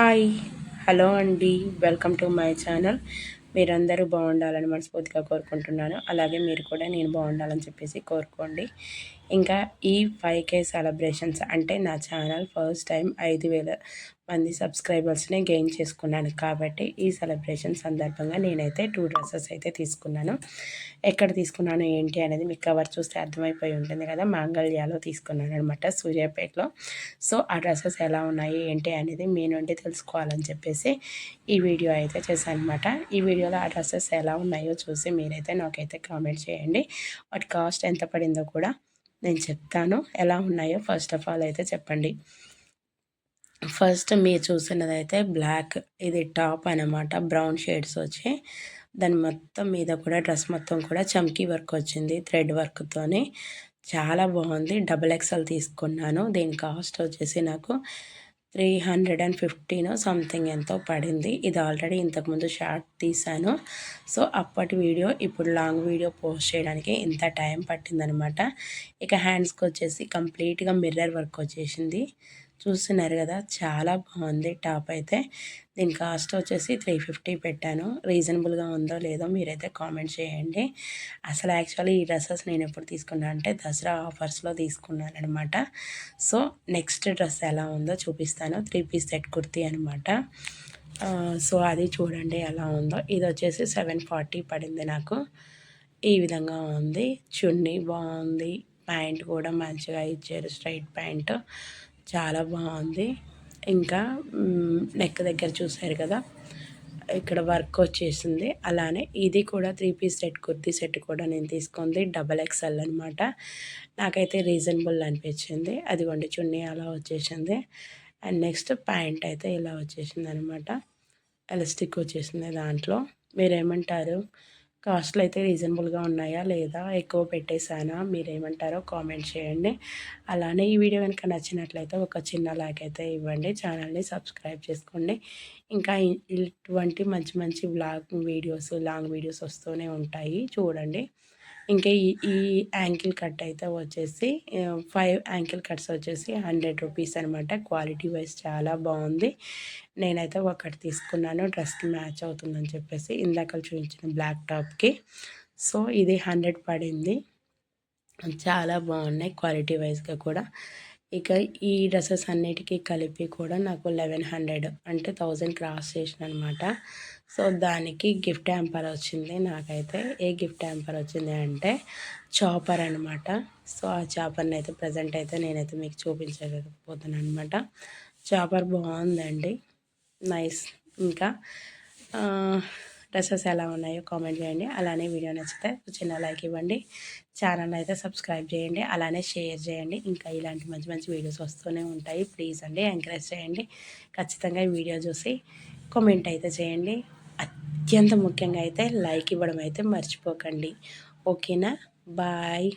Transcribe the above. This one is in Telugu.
హాయ్ హలో అండి. Welcome to my channel. మీరందరూ బాగుండాలని మనస్ఫూర్తిగా కోరుకుంటున్నాను. అలాగే మీరు కూడా నేను బాగుండాలని చెప్పేసి కోరుకోండి. ఇంకా ఈ ఫైవ్ కే సెలబ్రేషన్స్ అంటే నా ఛానల్ ఫస్ట్ టైం ఐదు వేల మంది సబ్స్క్రైబర్స్ని గెయిన్ చేసుకున్నాను కాబట్టి ఈ సెలబ్రేషన్ సందర్భంగా నేనైతే టూ డ్రెస్సెస్ అయితే తీసుకున్నాను. ఎక్కడ తీసుకున్నాను ఏంటి అనేది మీకు కవర్ చూస్తే అర్థమైపోయి ఉంటుంది కదా. మాంగళ్యాలో తీసుకున్నాను అనమాట సూర్యాపేటలో. సో ఆ డ్రెస్సెస్ ఎలా ఉన్నాయి ఏంటి అనేది మీ నుండి తెలుసుకోవాలని చెప్పేసి ఈ వీడియో అయితే చేశాను అనమాట ఈ వీడియోలో ఆ డ్రెస్సెస్ ఎలా ఉన్నాయో చూసి మీరైతే నాకైతే కామెంట్ చేయండి. వాటి కాస్ట్ ఎంత పడిందో కూడా నేను చెప్తాను. ఎలా ఉన్నాయో ఫస్ట్ ఆఫ్ ఆల్ అయితే చెప్పండి. ఫస్ట్ మీరు చూసినదైతే బ్లాక్ ఇది టాప్ అనమాట బ్రౌన్ షేడ్స్ వచ్చి దాని మొత్తం మీద కూడా డ్రెస్ మొత్తం కూడా చమ్కీ వర్క్ వచ్చింది థ్రెడ్ వర్క్తోని చాలా బాగుంది డబుల్ ఎక్స్ఎల్ తీసుకున్నాను దీని కాస్ట్ వచ్చేసి నాకు three hundred and fifteen something ఎంతో పడింది. ఇది ఆల్రెడీ ఇంతకుముందు షార్ట్ తీశాను. సో అప్పటి వీడియో ఇప్పుడు లాంగ్ వీడియో పోస్ట్ చేయడానికి ఇంత టైం పట్టిందనమాట ఇక హ్యాండ్స్కి వచ్చేసి కంప్లీట్గా మిర్రర్ వర్క్ వచ్చేసింది. చూస్తున్నారు కదా చాలా బాగుంది టాప్ అయితే. దీని కాస్ట్ వచ్చేసి త్రీ ఫిఫ్టీ పెట్టాను. రీజనబుల్గా ఉందో లేదో మీరైతే కామెంట్ చేయండి. అసలు యాక్చువల్లీ ఈ డ్రెస్సెస్ నేను ఎప్పుడు తీసుకున్నాను అంటే దసరా ఆఫర్స్లో తీసుకున్నాను అనమాట సో నెక్స్ట్ డ్రెస్ ఎలా ఉందో చూపిస్తాను. త్రీ పీస్ సెట్ కుర్తీ అనమాట సో అది చూడండి ఎలా ఉందో. ఇది వచ్చేసి సెవెన్ ఫార్టీ పడింది నాకు. ఈ విధంగా ఉంది. చున్నీ బాగుంది. ప్యాంట్ కూడా మంచిగా ఇచ్చారు స్ట్రైట్ ప్యాంటు. చాలా బాగుంది. ఇంకా నెక్ దగ్గర చూసారు కదా? ఇక్కడ వర్క్ వచ్చేసింది. అలానే ఇది కూడా three piece set kurti set కూడా నేను తీసుకుంది. డబల్ ఎక్స్ఎల్ అనమాట నాకైతే రీజనబుల్ అనిపించింది. అదిగోండి చున్నీ అలా వచ్చేసింది. అండ్ నెక్స్ట్ ప్యాంట్ అయితే ఇలా వచ్చేసింది అనమాట ఎలాస్టిక్ వచ్చేసింది దాంట్లో. మీరేమంటారు? కాస్ట్లు అయితే రీజనబుల్గా ఉన్నాయా లేదా ఎక్కువ పెట్టేశానా మీరేమంటారో కామెంట్ చేయండి. అలానే ఈ వీడియో కనుక నచ్చినట్లయితే ఒక చిన్న లైక్ అయితే ఇవ్వండి. ఛానల్ని సబ్స్క్రైబ్ చేసుకోండి. ఇంకా ఇటువంటి మంచి మంచి బ్లాగ్ వీడియోస్ లాంగ్ వీడియోస్ వస్తూనే ఉంటాయి. చూడండి. ఇంకా ఈ ఈ యాంకిల్ కట్ అయితే వచ్చేసి ఫైవ్ యాంకిల్ కట్స్ వచ్చేసి హండ్రెడ్ రూపీస్ అనమాట క్వాలిటీ వైజ్ చాలా బాగుంది. నేనైతే ఒకటి తీసుకున్నాను. డ్రెస్కి మ్యాచ్ అవుతుందని చెప్పేసి ఇందాక చూపించిన బ్లాక్ టాప్కి. సో ఇది హండ్రెడ్ పడింది. చాలా బాగున్నాయి క్వాలిటీ వైజ్గా కూడా. ఇక ఈ డ్రెస్సెస్ అన్నిటికీ కలిపి కూడా నాకు లెవెన్ హండ్రెడ్ అంటే థౌజండ్ క్రాస్ చేసిన అనమాట సో దానికి గిఫ్ట్ హ్యాంపర్ వచ్చింది. నాకైతే ఏ గిఫ్ట్ హ్యాంపర్ వచ్చింది అంటే చాపర్ అనమాట సో ఆ చాపర్ని అయితే ప్రజెంట్ అయితే నేనైతే మీకు చూపించలేకపోతున్నాను అనమాట చాపర్ బాగుందండి. నైస్. ఇంకా డ్రెస్సెస్ ఎలా ఉన్నాయో. కామెంట్ చేయండి. అలానే వీడియో నచ్చితే చిన్న లైక్ ఇవ్వండి. ఛానల్ అయితే సబ్స్క్రైబ్ చేయండి. అలానే షేర్ చేయండి. ఇంకా ఇలాంటి మంచి మంచి వీడియోస్ వస్తూనే ఉంటాయి. ప్లీజ్ అండి ఎంకరేజ్ చేయండి. ఖచ్చితంగా ఈ వీడియో చూసి కామెంట్ అయితే చేయండి. అత్యంత ముఖ్యంగా అయితే లైక్ ఇవ్వడం అయితే మర్చిపోకండి. ఓకేనా బాయ్